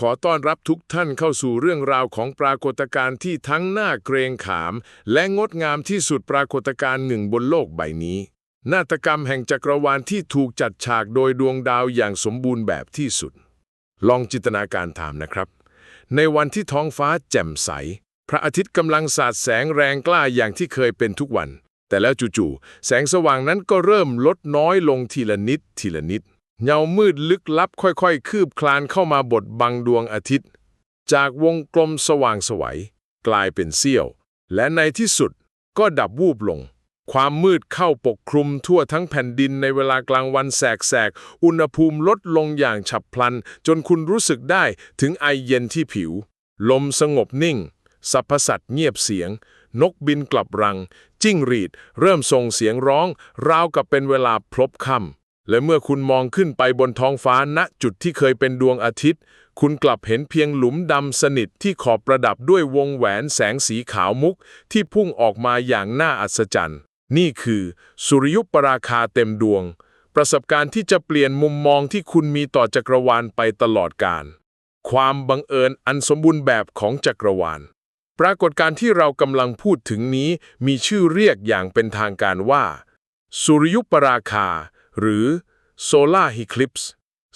ขอต้อนรับทุกท่านเข้าสู่เรื่องราวของปรากฏการณ์ที่ทั้งน่าเกรงขาม และงดงามที่สุดปรากฏการณ์หนึ่งบนโลกใบนี้ นาฏกรรมแห่งจักรวาลที่ถูกจัดฉากโดยดวงดาวอย่างสมบูรณ์แบบที่สุด ลองจินตนาการตามนะครับ ในวันที่ท้องฟ้าแจ่มใส พระอาทิตย์กำลังสาดแสงแรงกล้าอย่างที่เคยเป็นทุกวัน แต่แล้วจู่ๆแสงสว่างนั้นก็เริ่มลดน้อยลงทีละนิดทีละนิด เงามืดลึกลับค่อยๆ คืบคลานเข้ามาบดบังดวงอาทิตย์ จากวงกลมสว่างไสวัยกลายเป็นเสี้ยว และในที่สุดก็ดับวูบลง ความมืดเข้าปกคลุมทั่วทั้งแผ่นดินในเวลากลางวันแสกๆ อุณหภูมิลดลงอย่างฉับพลัน จนคุณรู้สึกได้ถึงไอเย็นที่ผิว ลมสงบนิ่งสรรพสัตว์เงียบเสียง นกบินกลับรัง จิ้งหรีด เริ่มส่งเสียงร้อง ราวกับเป็นเวลาพลบค่ำ และเมื่อคุณมองขึ้นไปบนท้องฟ้าณจุดที่เคยเป็นดวงอาทิตย์ คุณกลับเห็นเพียงหลุมดำสนิทที่ขอบประดับด้วยวงแหวนแสงสีขาวมุก ที่พุ่งออกมาอย่างน่าอัศจรรย์ นี่คือ สุริยุปราคาเต็มดวง ประสบการณ์ที่จะเปลี่ยนมุมมองที่คุณมีต่อจักรวาลไปตลอดกาลความบังเอิญอันสมบูรณ์แบบของจักรวาล ปรากฏการณ์ที่เรากำลังพูดถึงนี้มีชื่อเรียกอย่างเป็นทางการว่า สุริยุปราคา หรือ Solar Eclipse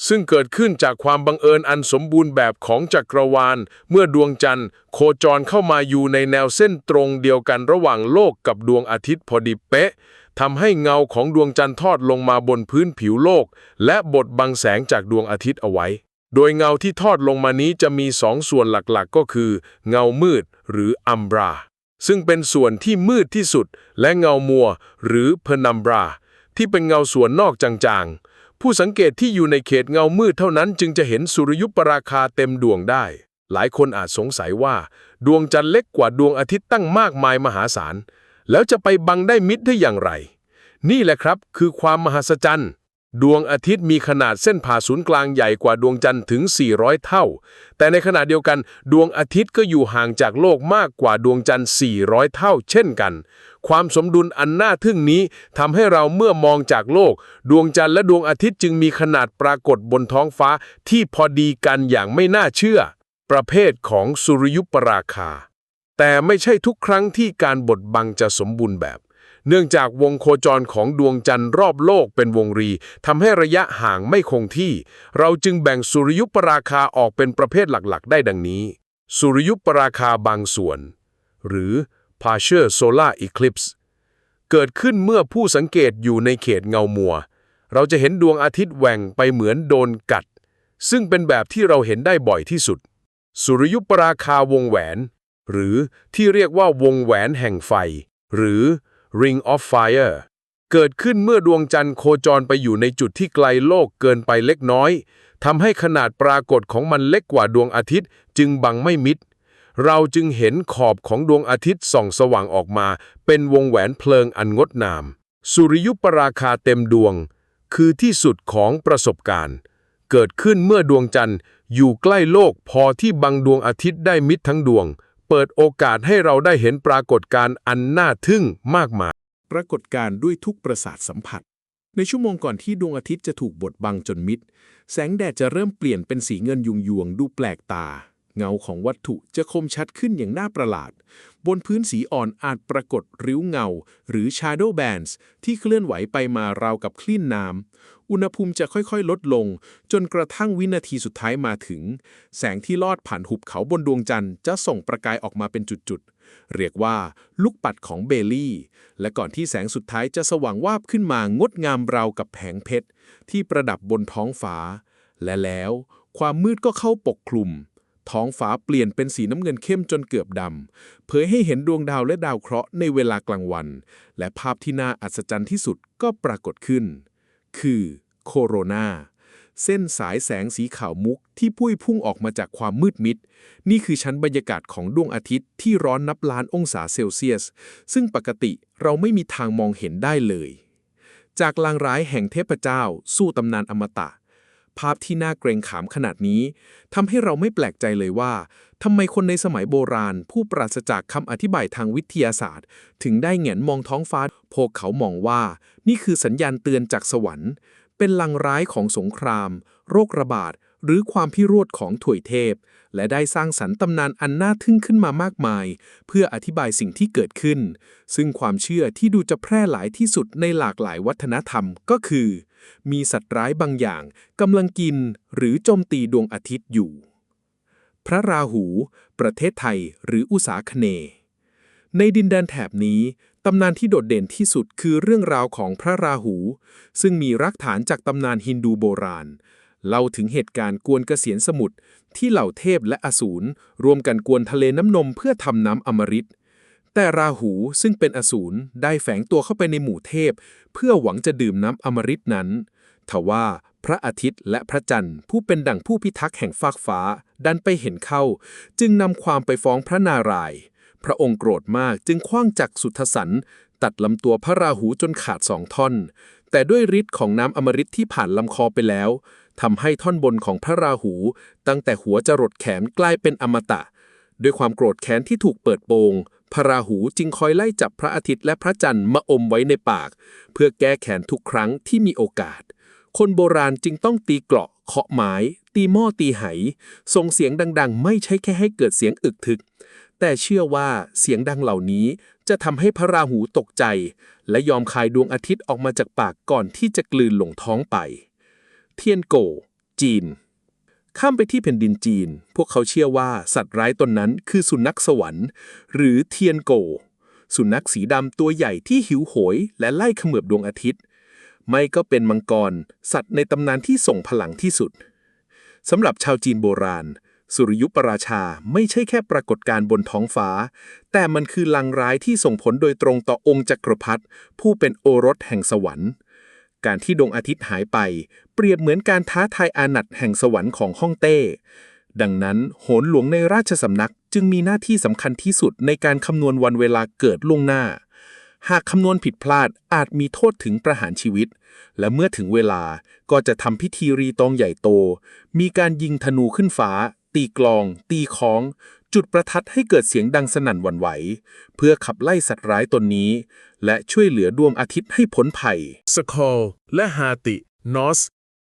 ซึ่งเกิดขึ้นจากความบังเอิญอันสมบูรณ์แบบของจักรวาล เมื่อดวงจันทร์ โคจรเข้ามาอยู่ในแนวเส้นตรงเดียวกันระหว่างโลกกับดวงอาทิตย์พอดีเป๊ะทำให้เงาของดวงจันทร์ทอดลงมาบนพื้นผิวโลก และบดบังแสงจากดวงอาทิตย์เอาไว้ โดยเงาที่ทอดลงมานี้จะมีสองส่วนหลักๆ ก็คือ เงามืดหรืออัมบราซึ่งเป็นส่วนที่มืดที่สุด และเงามัว หรือเพนัมบรา ที่เป็นเงาส่วนนอกจางๆ ผู้สังเกตที่อยู่ในเขตเงามืดเท่านั้นจึงจะเห็นสุริยุปราคาเต็มดวงได้ หลายคนอาจสงสัยว่า ดวงจันทร์เล็กกว่าดวงอาทิตย์ตั้งมากมายมหาศาล แล้วจะไปบังได้มิดได้อย่างไร นี่แหละครับคือความมหัศจรรย์ ดวงอาทิตย์มีขนาดเส้นผ่าศูนย์กลางใหญ่กว่าดวงจันทร์ถึง 400 เท่า แต่ในขณะเดียวกัน ดวงอาทิตย์ก็อยู่ห่างจากโลกมากกว่าดวงจันทร์ 400 เท่า เช่นกัน ความสมดุลอันน่าทึ่งนี้ทำให้เราเมื่อมองจากโลก ดวงจันทร์และดวงอาทิตย์จึงมีขนาดปรากฏบนท้องฟ้าที่พอดีกันอย่างไม่น่าเชื่อ ประเภทของสุริยุปราคา แต่ไม่ใช่ทุกครั้งที่การบดบังจะสมบูรณ์แบบ เนื่องจากวงโคจรของดวงจันทร์รอบโลกเป็นวงรีทำให้ระยะห่างไม่คงที่ เราจึงแบ่งสุริยุปราคาออกเป็นประเภทหลักๆ ได้ดังนี้ สุริยุปราคาบางส่วน หรือ partial solar eclipse เกิดขึ้นเมื่อผู้สังเกตอยู่ในเขตเงามัว เราจะเห็นดวงอาทิตย์แหว่งไปเหมือนโดนกัด ซึ่งเป็นแบบที่เราเห็นได้บ่อยที่สุด สุริยุปราคาวงแหวน หรือที่เรียกว่าวงแหวนแห่งไฟ หรือ Ring of Fire เกิดขึ้นเมื่อดวงจันทร์โคจรไปอยู่ในจุดที่ไกลโลกเกินไปเล็กน้อยทำให้ขนาดปรากฏของมันเล็กกว่าดวงอาทิตย์ จึงบังไม่มิด เราจึงเห็นขอบของดวงอาทิตย์ส่องสว่างออกมา เป็นวงแหวนเพลิงอันงดงาม สุริยุปราคาเต็มดวง คือที่สุดของประสบการณ์ เกิดขึ้นเมื่อดวงจันทร์อยู่ใกล้โลกพอที่บังดวงอาทิตย์ได้มิดทั้งดวง เปิดโอกาสให้เราได้เห็นปรากฏการณ์อันน่าทึ่งมากมาย ปรากฏการณ์ด้วยทุกประสาทสัมผัส ในชั่วโมงก่อนที่ดวงอาทิตย์จะถูกบดบังจนมิด แสงแดดจะเริ่มเปลี่ยนเป็นสีเงินยุงยวงดูแปลกตา เงาของวัตถุจะคมชัดขึ้นอย่างน่าประหลาด บนพื้นสีอ่อนอาจปรากฏริ้วเงา หรือ shadow bands ที่เคลื่อนไหวไปมาราวกับคลื่นน้ำ อุณหภูมิจะค่อยๆ ลดลง จนกระทั่งวินาทีสุดท้ายมาถึง แสงที่ลอดผ่านหุบเขาบนดวงจันทร์จะส่งประกายออกมาเป็นจุดๆ เรียกว่าลูกปัดของเบลลี่ และก่อนที่แสงสุดท้ายจะสว่างวาบขึ้นมางดงามราวกับแผงเพชรที่ประดับบนท้องฟ้า และแล้วความมืดก็เข้าปกคลุม ท้องฟ้าเปลี่ยนเป็นสีน้ำเงินเข้มจนเกือบดำ เผยให้เห็นดวงดาวและดาวเคราะห์ในเวลากลางวัน และภาพที่น่าอัศจรรย์ที่สุดก็ปรากฏขึ้น คือโคโรนาเส้นสายแสงสีขาวมุกที่พุ่ยพุ่งออกมาจากความมืดมิด นี่คือชั้นบรรยากาศของดวงอาทิตย์ที่ร้อนนับล้านองศาเซลเซียส ซึ่งปกติเราไม่มีทางมองเห็นได้เลย จากลางร้ายแห่งเทพเจ้า สู้ตำนานอมตะ ภาพที่น่าเกรงขามขนาดนี้ทำให้เราไม่แปลกใจเลยว่าทำไมคนในสมัยโบราณ ผู้ปราศจากคำอธิบายทางวิทยาศาสตร์ ถึงได้แหงนมองท้องฟ้า พวกเขามองว่า นี่คือสัญญาณเตือนจากสวรรค์ เป็นลังร้ายของสงคราม โรคระบาด หรือความพิโรธของถวยเทพ และได้สร้างสรรค์ตำนานอันน่าทึ่งขึ้นมามากมาย เพื่ออธิบายสิ่งที่เกิดขึ้น ซึ่งความเชื่อที่ดูจะแพร่หลายที่สุดในหลากหลายวัฒนธรรมก็คือ มีสัตว์ร้ายบางอย่างกำลังกินหรือโจมตีดวงอาทิตย์อยู่ พระราหู ประเทศไทยหรืออุษาคเน ในดินแดนแถบนี้ ตำนานที่โดดเด่นที่สุดคือเรื่องราวของพระราหู ซึ่งมีรากฐานจากตำนานฮินดูโบราณ เล่าถึงเหตุการณ์กวนเกษียณสมุทรที่เหล่าเทพและอสูรรวมกันกวนทะเลน้ำนมเพื่อทำน้ำอมฤต แต่ราหูซึ่งเป็นอสูรได้แฝงตัวเข้าไปในหมู่เทพ เพื่อหวังจะดื่มน้ำอมฤตนั้น ทว่าพระอาทิตย์และพระจันทร์ผู้เป็นดั่งผู้พิทักษ์แห่งฟากฟ้า ดันไปเห็นเข้า จึงนำความไปฟ้องพระนารายณ์พระองค์โกรธมากจึงคว้างจักสุทธสันตัดลำตัวพระราหูจนขาดสองท่อน แต่ด้วยฤทธิ์ของน้ำอมฤตที่ผ่านลำคอไปแล้วทำให้ท่อนบนของพระราหู ตั้งแต่หัวจรดแขนกลายเป็นอมตะ ด้วยความโกรธแค้นที่ถูกเปิดโปง พระราหูจึงคอยไล่จับพระอาทิตย์และพระจันทร์มาอมไว้ในปาก เพื่อแก้แค้นทุกครั้งที่มีโอกาส คนโบราณจึงต้องตีเกราะเคาะไม้ ตีหม้อตีไหส่งเสียงดัง ๆ ไม่ใช่แค่ให้เกิดเสียงอึกทึก แต่เชื่อว่าเสียงดังเหล่านี้จะทำให้พระราหูตกใจ และยอมคายดวงอาทิตย์ออกมาจากปากก่อนที่จะกลืนลงท้องไป เทียนโก จีน ข้ามไปที่แผ่นดินจีน พวกเขาเชื่อว่าสัตว์ร้ายตนนั้นคือสุนัขสวรรค์ หรือเทียนโก สุนัขสีดำตัวใหญ่ที่หิวโหย และไล่เขมือบดวงอาทิตย์ ไม่ก็เป็นมังกร สัตว์ในตำนานที่ส่งพลังที่สุดสำหรับชาวจีนโบราณ สุริยุปราชาไม่ใช่แค่ปรากฏการณ์บนท้องฟ้า แต่มันคือลังร้ายที่ส่งผลโดยตรงต่อองค์จักรพรรดิผู้เป็นโอรสแห่งสวรรค์ การที่ดวงอาทิตย์หายไป เปรียบเหมือนการท้าทายอานัตแห่งสวรรค์ของฮ่องเต้ ดังนั้นโหนหลวงในราชสำนักจึงมีหน้าที่สำคัญที่สุดในการคำนวณวันเวลาเกิดล่วงหน้า หากคำนวณผิดพลาดอาจมีโทษถึงประหารชีวิต และเมื่อถึงเวลาก็จะทำพิธีรีตองใหญ่โต มีการยิงธนูขึ้นฟ้า ตีกลอง ตีค้อง จุดประทัดให้เกิดเสียงดังสนั่นหวั่นไหว เพื่อขับไล่สัตว์ร้ายตนนี้ และช่วยเหลือดวงอาทิตย์ให้พ้นภัย สคอลและฮาติ นอส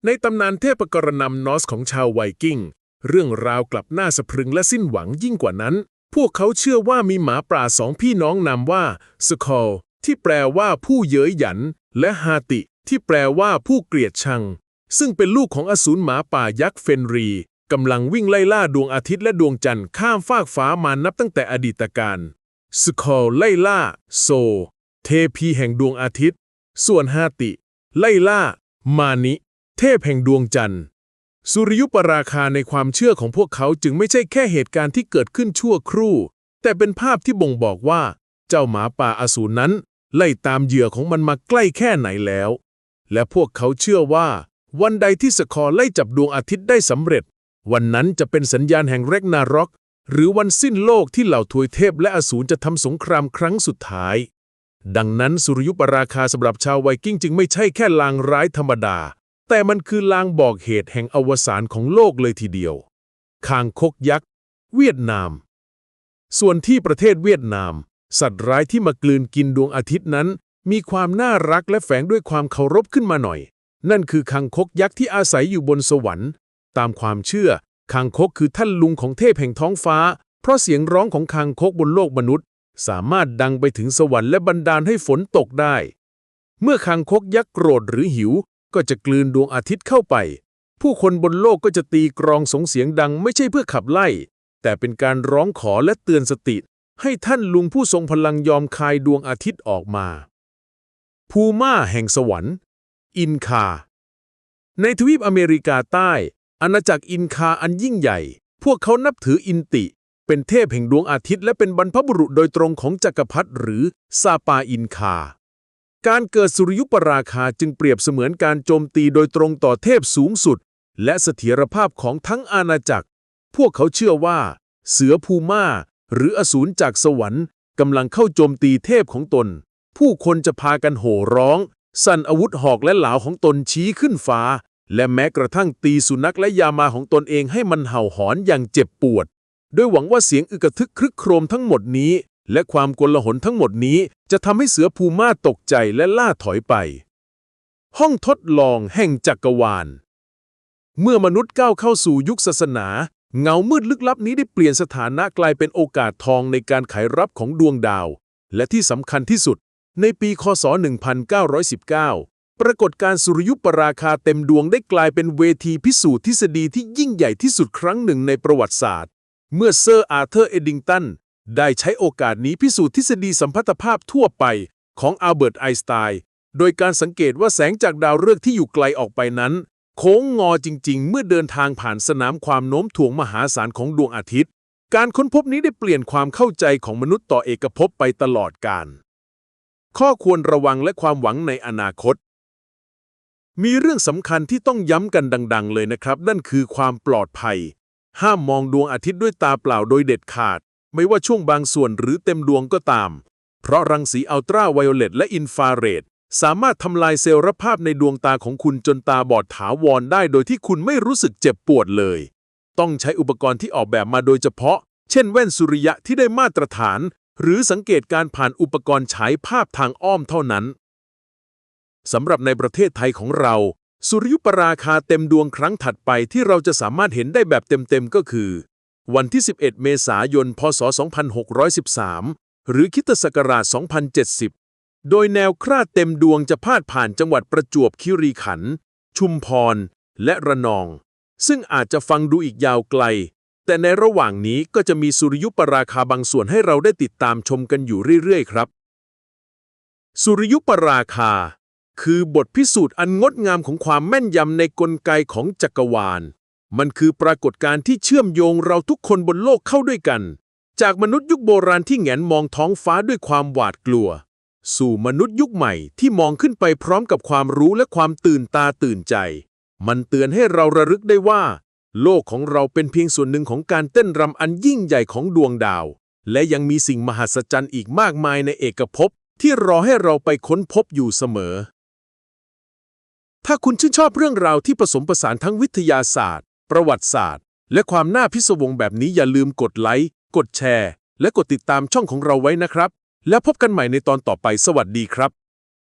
ในตำนานเทพกรณำนอสของชาวไวกิ้ง เรื่องราวกลับหน้าสะพรึงและสิ้นหวังยิ่งกว่านั้น พวกเขาเชื่อว่ามีหมาป่าสองพี่น้องนามว่าสคอลที่แปลว่าผู้เย้ยหยัน และฮาติ ที่แปลว่าผู้เกลียดชัง ซึ่งเป็นลูกของอสูรหมาป่ายักษ์เฟนรี กำลังวิ่งไล่ล่าดวงอาทิตย์และดวงจันทร์ข้ามฟากฟ้ามานับตั้งแต่อดีตการสคอลไล่ล่า โซ เทพีแห่งดวงอาทิตย์ ส่วนฮาติ ไล่ล่า มานิ เทพแห่งดวงจันทร์ สุริยุปราคาในความเชื่อของพวกเขาจึงไม่ใช่แค่เหตุการณ์ที่เกิดขึ้นชั่วครู่ แต่เป็นภาพที่บ่งบอกว่า เจ้าหมาป่าอสูรนั้น ไล่ตามเหยื่อของมันมาใกล้แค่ไหนแล้ว และพวกเขาเชื่อว่า วันใดที่สคอไล่จับดวงอาทิตย์ได้สำเร็จ วันนั้นจะเป็นสัญญาณแห่งเรกนารอก หรือวันสิ้นโลกที่เหล่าทวยเทพและอสูรจะทำสงครามครั้งสุดท้าย ดังนั้นสุริยุปราคาสำหรับชาวไวกิ้งจึงไม่ใช่แค่ลางร้ายธรรมดา แต่มันคือลางบอกเหตุแห่งอวสานของโลกเลยทีเดียว คางคกยักษ์ เวียดนาม ส่วนที่ประเทศเวียดนาม สัตว์ร้ายที่มากลืนกินดวงอาทิตย์นั้น มีความน่ารักและแฝงด้วยความเคารพขึ้นมาหน่อย นั่นคือคางคกยักษ์ที่อาศัยอยู่บนสวรรค์ ตามความเชื่อคางคกคือท่านลุงของเทพแห่งท้องฟ้า เพราะเสียงร้องของคางคกบนโลกมนุษย์ สามารถดังไปถึงสวรรค์และบันดาลให้ฝนตกได้ เมื่อคางคกยักษ์โกรธหรือหิว ก็จะกลืนดวงอาทิตย์เข้าไป ผู้คนบนโลกก็จะตีกรองสงเสียงดังไม่ใช่เพื่อขับไล่ แต่เป็นการร้องขอและเตือนสติ ให้ท่านลุงผู้ทรงพลังยอมคายดวงอาทิตย์ออกมา ภูมาแห่งสวรรค์ อินคา ในทวีปอเมริกาใต้ อาณาจักรอินคาอันยิ่งใหญ่ พวกเขานับถืออินติ เป็นเทพแห่งดวงอาทิตย์และเป็นบรรพบุรุษโดยตรงของจักรพรรดิหรือซาปาอินคา การเกิดสุริยุปราคาจึงเปรียบเสมือนการโจมตีโดยตรงต่อเทพสูงสุด และเสถียรภาพของทั้งอาณาจักร พวกเขาเชื่อว่า เสือภูมาหรืออสูรจากสวรรค์กำลังเข้าโจมตีเทพของตน ผู้คนจะพากันโห่ร้อง สั่นอาวุธหอกและเหลาของตนชี้ขึ้นฟ้า และแม้กระทั่งตีสุนัขและยามาของตนเองให้มันเห่าหอนอย่างเจ็บปวดโดยหวังว่าเสียงอึกระทึกครึกโครมทั้งหมดนี้ และความกลาหลทั้งหมดนี้ จะทำให้เสือภูมาตกใจและล่าถอยไป ห้องทดลองแห่งจักรวาล เมื่อมนุษย์ก้าวเข้าสู่ยุคศาสนา เงามืดลึกลับนี้ได้เปลี่ยนสถานะกลายเป็นโอกาสทองในการไขรับของดวงดาว และที่สำคัญที่สุด ในปีคศ 1919 ปรากฏการสุริยุปราคาเต็มดวงได้กลายเป็นเวทีพิสูจน์ทฤษฎีที่ยิ่งใหญ่ที่สุดครั้งหนึ่งในประวัติศาสตร์ เมื่อเซอร์อาร์เธอร์เอดิงตันได้ใช้โอกาสนี้พิสูจน์ทฤษฎีสัมพัทธภาพทั่วไปของอัลเบิร์ตไอน์สไตน์โดยการสังเกตว่าแสงจากดาวฤกษ์ที่อยู่ไกลออกไปนั้น โค้งงอจริง ๆ เมื่อเดินทางผ่านสนามความโน้มถ่วงมหาศาลของดวงอาทิตย์ การค้นพบนี้ได้เปลี่ยนความเข้าใจของมนุษย์ต่อเอกภพไปตลอดกาลข้อควรระวังและความหวังในอนาคต มีเรื่องสำคัญที่ต้องย้ำกันดัง ๆ เลยนะครับ นั่นคือความปลอดภัย ห้ามมองดวงอาทิตย์ด้วยตาเปล่าโดยเด็ดขาด ไม่ว่าช่วงบางส่วนหรือเต็มดวงก็ตาม เพราะรังสีอัลตราไวโอเลตและอินฟราเรดสามารถทำลายเซลล์รภาพในดวงตาของคุณจนตาบอดถาวรได้โดยที่คุณไม่รู้สึกเจ็บปวดเลย ต้องใช้อุปกรณ์ที่ออกแบบมาโดยเฉพาะ เช่น แว่นสุริยะที่ได้มาตรฐาน หรือสังเกตการผ่านอุปกรณ์ฉายภาพทางอ้อมเท่านั้น สำหรับในประเทศไทยของเรา สุริยุปราคาเต็มดวงครั้งถัดไปที่เราจะสามารถเห็นได้แบบเต็มๆก็คือ วันที่ 11 เมษายน พศ 2613 หรือคิตศักราช 2070 โดยแนวคราดเต็มดวงจะพาดผ่านจังหวัดประจวบคีรีขันธ์ชุมพร และระนอง ซึ่งอาจจะฟังดูอีกยาวไกล แต่ในระหว่างนี้ก็จะมีสุริยุปราคาบางส่วนให้เราได้ติดตามชมกันอยู่เรื่อยๆ ครับ สุริยุปราคา คือบทพิสูจน์อันงดงามของความแม่นยำในกลไกของจักรวาล มันคือปรากฏการณ์ที่เชื่อมโยงเราทุกคนบนโลกเข้าด้วยกัน จากมนุษย์ยุคโบราณที่แหงนมองท้องฟ้าด้วยความหวาดกลัว สู่มนุษย์ยุคใหม่ที่มองขึ้นไปพร้อมกับความรู้และความตื่นตาตื่นใจ มันเตือนให้เราระลึกได้ว่า โลกของเราเป็นเพียงส่วนหนึ่งของการเต้นรำอันยิ่งใหญ่ของดวงดาว และยังมีสิ่งมหัศจรรย์อีกมากมายในเอกภพที่รอให้เราไปค้นพบอยู่เสมอ ถ้าคุณชื่นชอบเรื่องราวที่ผสมผสานทั้งวิทยาศาสตร์ ประวัติศาสตร์ และความน่าพิศวงแบบนี้อย่าลืมกดไลค์ กดแชร์ และกดติดตามช่องของเราไว้นะครับ แล้วพบกันใหม่ในตอนต่อไปสวัสดีครับ